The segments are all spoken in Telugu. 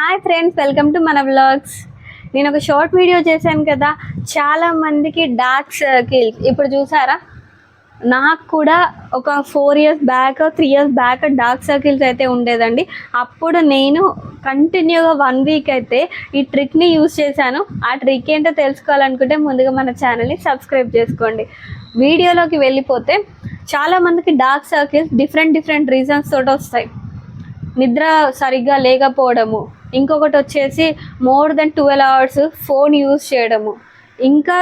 హాయ్ ఫ్రెండ్స్ వెల్కమ్ టు మన వ్లాగ్స్ నేను ఒక షార్ట్ వీడియో చేశాను కదా. చాలా మందికి డార్క్ సర్కిల్స్ ఇప్పుడు చూసారా? నాకు కూడా ఒక four years back three years back dark circles అయితే ఉండేదండి. అప్పుడు నేను కంటిన్యూగా వన్ వీక్ అయితే ఈ ట్రిక్ని యూస్ చేశాను. ఆ ట్రిక్ ఏంటో తెలుసుకోవాలనుకుంటే ముందుగా మన ఛానల్ని సబ్స్క్రైబ్ చేసుకోండి. వీడియోలోకి వెళ్ళిపోతే చాలా మందికి dark circles different different reasons తోటి వస్తాయి. నిద్ర సరిగ్గా లేకపోవడము ఇంకొకటి వచ్చేసి more than twelve hours phone use చేయడము. ఇంకా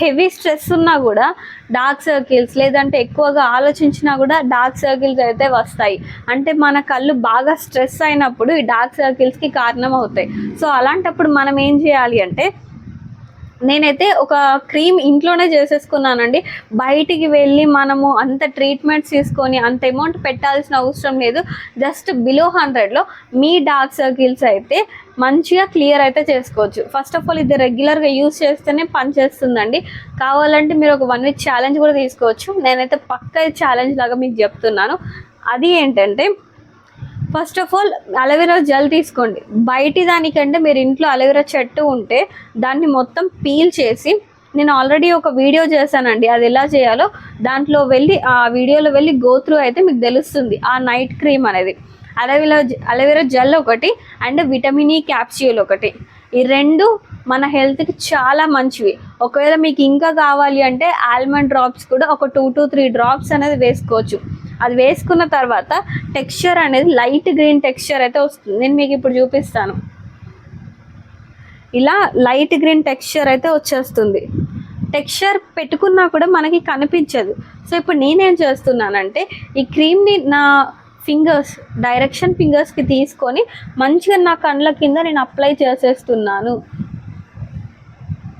హెవీ స్ట్రెస్ ఉన్నా కూడా డార్క్ సర్కిల్స్ లేదంటే ఎక్కువగా ఆలోచించినా కూడా డార్క్ సర్కిల్స్ అయితే వస్తాయి. అంటే మన కళ్ళు బాగా స్ట్రెస్ అయినప్పుడు ఈ డార్క్ సర్కిల్స్కి కారణం అవుతాయి సో అలాంటప్పుడు మనం ఏం చేయాలి అంటే నేనైతే ఒక క్రీమ్ ఇంట్లోనే చేసేసుకున్నానండి. బయటికి వెళ్ళి మనము అంత ట్రీట్మెంట్స్ తీసుకొని అంత అమౌంట్ పెట్టాల్సిన అవసరం లేదు. జస్ట్ బిలో హండ్రెడ్లో మీ డార్క్ సర్కిల్స్ అయితే మంచిగా క్లియర్ అయితే చేసుకోవచ్చు. ఫస్ట్ ఆఫ్ ఆల్ ఇది రెగ్యులర్గా యూస్ చేస్తేనే పనిచేస్తుందండి కావాలంటే మీరు ఒక వన్ వీక్ ఛాలెంజ్ కూడా తీసుకోవచ్చు. నేనైతే పక్క ఛాలెంజ్ లాగా మీకు చెప్తున్నాను. అది ఏంటంటే first of all aloe vera gel తీసుకోండి. బయటి దానికంటే మీరు ఇంట్లో అలోవెరా చెట్టు ఉంటే దాన్ని మొత్తం పీల్ చేసి నేను ఆల్రెడీ ఒక వీడియో చేశానండి అది ఎలా చేయాలో. దాంట్లో వెళ్ళి ఆ వీడియోలో వెళ్ళి గోత్రూ అయితే మీకు తెలుస్తుంది ఆ నైట్ క్రీమ్ అనేది. Aloe vera aloe vera gel ఒకటి అండ్ విటమిన్ ఈ క్యాప్స్యూల్ ఒకటి. ఈ రెండు మన హెల్త్కి చాలా మంచివి. ఒకవేళ మీకు ఇంకా కావాలి అంటే ఆల్మండ్ డ్రాప్స్ కూడా ఒక టూ టు త్రీ డ్రాప్స్ అనేది వేసుకోవచ్చు. అది వేసుకున్న తర్వాత టెక్స్చర్ అనేది లైట్ గ్రీన్ టెక్స్చర్ అయితే వస్తుంది. నేను మీకు ఇప్పుడు చూపిస్తాను. ఇలా లైట్ గ్రీన్ టెక్స్చర్ అయితే వచ్చేస్తుంది. టెక్స్చర్ పెట్టుకున్నా కూడా మనకి కనిపించదు. సో ఇప్పుడు నేనేం చేస్తున్నానంటే ఈ క్రీమ్ని నా ఫింగర్స్ డైరెక్షన్ ఫింగర్స్కి తీసుకొని మంచిగా నా కండ్ల కింద నేను అప్లై చేసేస్తున్నాను.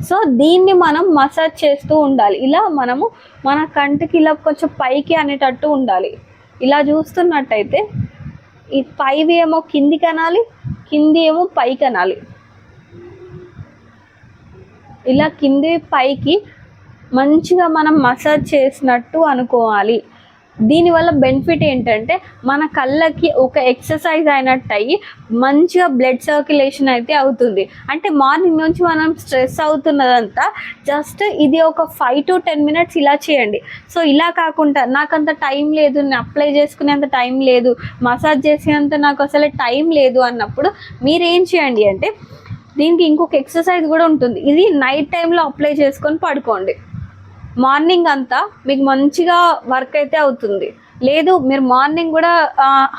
సో దీన్ని మనం మసాజ్ చేస్తూ ఉండాలి. ఇలా మనము మన కంటికి ఇలా కొంచెం పైకి అనేటట్టు ఉండాలి. ఇలా చూస్తున్నట్టయితే ఈ పైవి ఏమో కిందికి అనాలి కింది ఏమో పైకి అనాలి. ఇలా కింది పైకి మంచిగా మనం మసాజ్ చేసినట్టు అనుకోవాలి. దీనివల్ల బెనిఫిట్ ఏంటంటే మన కళ్ళకి ఒక ఎక్సర్సైజ్ అయినట్టు అయ్యి మంచిగా బ్లడ్ సర్క్యులేషన్ అయితే అవుతుంది. అంటే మార్నింగ్ నుంచి మనం స్ట్రెస్ అవుతున్నదంతా జస్ట్ ఇది ఒక ఫైవ్ టు టెన్ మినిట్స్ ఇలా చేయండి. సో ఇలా కాకుండా నాకు అంత టైం లేదు నేను అప్లై చేసుకునేంత టైం లేదు మసాజ్ చేసేంత నాకు అసలు టైం లేదు అన్నప్పుడు మీరు ఏం చేయండి అంటే దీనికి ఇంకొక ఎక్సర్సైజ్ కూడా ఉంటుంది. ఇది నైట్ టైంలో అప్లై చేసుకొని పడుకోండి. మార్నింగ్ అంతా మీకు మంచిగా వర్క్ అయితే అవుతుంది. లేదు మీరు మార్నింగ్ కూడా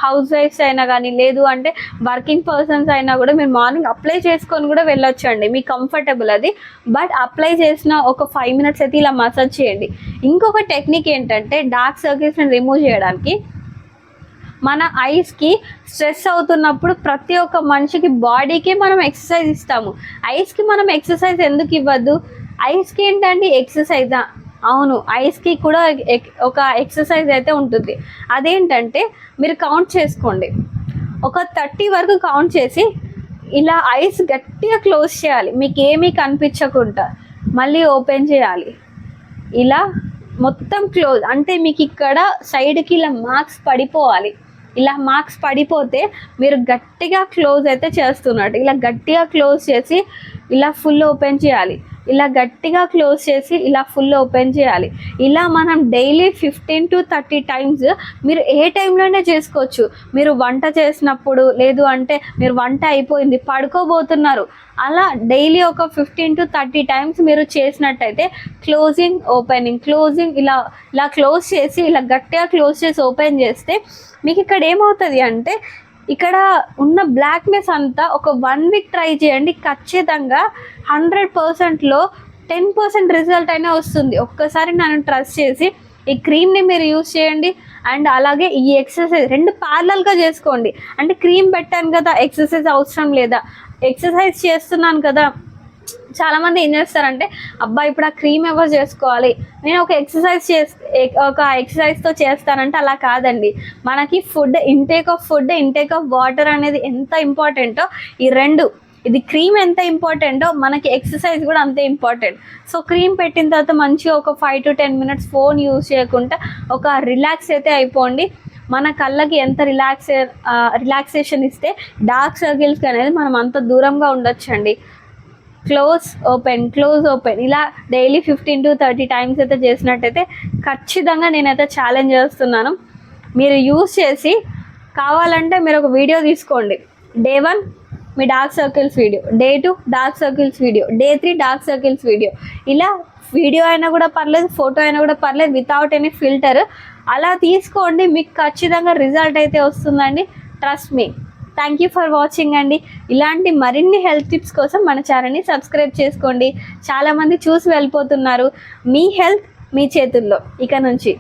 హౌస్ వైఫ్స్ అయినా కానీ లేదు అంటే వర్కింగ్ పర్సన్స్ అయినా కూడా మీరు మార్నింగ్ అప్లై చేసుకొని కూడా వెళ్ళొచ్చు అండి మీకు కంఫర్టబుల్ అది. బట్ అప్లై చేసిన ఒక ఫైవ్ మినిట్స్ అయితే ఇలా మసాజ్ చేయండి. ఇంకొక టెక్నిక్ ఏంటంటే డార్క్ సర్కిల్స్ని రిమూవ్ చేయడానికి మన ఐస్కి స్ట్రెస్ అవుతున్నప్పుడు ప్రతి ఒక్క మనిషికి బాడీకి మనం ఎక్సర్సైజ్ ఇస్తాము. ఐస్కి మనం ఎక్సర్సైజ్ ఎందుకు ఇవ్వద్దు? ఐస్కి ఏంటండి? ఎక్సర్సైజా. అవును ఐస్కి కూడా ఎక్- ఒక ఎక్సర్సైజ్ అయితే ఉంటుంది. అదేంటంటే మీరు కౌంట్ చేసుకోండి. ఒక థర్టీ వరకు కౌంట్ చేసి ఇలా ఐస్ గట్టిగా క్లోజ్ చేయాలి. మీకు ఏమీ కనిపించకుండా మళ్ళీ ఓపెన్ చేయాలి. ఇలా మొత్తం క్లోజ్ అంటే మీకు ఇక్కడ సైడ్కి ఇలా మార్క్స్ పడిపోవాలి. ఇలా మార్క్స్ పడిపోతే మీరు గట్టిగా క్లోజ్ అయితే చేస్తున్నట్టు. ఇలా గట్టిగా క్లోజ్ చేసి ఇలా ఫుల్ ఓపెన్ చేయాలి. ఇలా గట్టిగా క్లోజ్ చేసి ఇలా ఫుల్ ఓపెన్ చేయాలి. ఇలా మనం daily fifteen to thirty times మీరు ఏ టైంలోనే చేసుకోవచ్చు. మీరు వంట చేసినప్పుడు లేదు అంటే మీరు వంట అయిపోయింది పడుకోబోతున్నారు. అలా డైలీ ఒక ఫిఫ్టీన్ టు థర్టీ టైమ్స్ మీరు చేసినట్టయితే క్లోజింగ్ ఓపెనింగ్ క్లోజింగ్ ఇలా ఇలా క్లోజ్ చేసి ఇలా గట్టిగా క్లోజ్ చేసి ఓపెన్ చేస్తే మీకు ఇక్కడ ఏమవుతుంది అంటే ఇక్కడ ఉన్న బ్లాక్నెస్ అంతా ఒక వన్ వీక్ ట్రై చేయండి. ఖచ్చితంగా హండ్రెడ్ పర్సెంట్లో టెన్ పర్సెంట్ రిజల్ట్ అయినా వస్తుంది. ఒక్కసారి నన్ను ట్రస్ట్ చేసి ఈ క్రీమ్ని మీరు యూస్ చేయండి. అండ్ అలాగే ఈ ఎక్సర్సైజ్ రెండు ప్యారలల్గా చేసుకోండి. అంటే క్రీమ్ పెట్టాను కదా ఎక్సర్సైజ్ అవసరం లేదా? ఎక్సర్సైజ్ చేస్తున్నాను కదా చాలా మంది ఏం చేస్తారంటే అబ్బా ఇప్పుడు ఆ క్రీమ్ ఎవరు చేసుకోవాలి? నేను ఒక ఎక్సర్సైజ్ చేస్ ఒక ఎక్సర్సైజ్తో చేస్తానంటే అలా కాదండి. మనకి food intake of food intake of water అనేది ఎంత ఇంపార్టెంటో ఈ రెండు ఇది క్రీమ్ ఎంత ఇంపార్టెంటో మనకి ఎక్సర్సైజ్ కూడా అంతే ఇంపార్టెంట్ సో క్రీమ్ పెట్టిన తర్వాత మంచిగా ఒక five to ten minutes phone use చేయకుండా ఒక రిలాక్స్ అయితే అయిపోండి. మన కళ్ళకి ఎంత రిలాక్సే రిలాక్సేషన్ ఇస్తే డార్క్ సర్కిల్స్ అనేది మనం అంత దూరంగా ఉండొచ్చండి. Close open close open. ఇలా daily fifteen to thirty times అయితే చేసినట్టయితే ఖచ్చితంగా నేనైతే ఛాలెంజ్ చేస్తున్నాను. మీరు యూస్ చేసి కావాలంటే మీరు ఒక వీడియో తీసుకోండి. డే వన్ మీ dark circles video day two dark circles video day three dark circles video ఇలా వీడియో అయినా కూడా పర్లేదు ఫోటో అయినా కూడా పర్లేదు వితౌట్ ఎనీ ఫిల్టర్ అలా తీసుకోండి మీకు ఖచ్చితంగా రిజల్ట్ అయితే వస్తుందండి. Trust me thank you for watching అండి. ఇలాంటి మరిన్ని హెల్త్ టిప్స్ కోసం మన ఛానల్ని సబ్స్క్రైబ్ చేసుకోండి. చాలామంది చూసి వెళ్ళిపోతున్నారు. మీ హెల్త్ మీ చేతుల్లో ఇక నుంచి.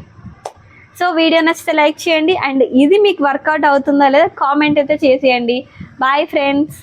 సో వీడియో నచ్చితే లైక్ చేయండి. అండ్ ఇది మీకు వర్కౌట్ అవుతుందా లేదా కామెంట్ అయితే చేసేయండి. Bye friends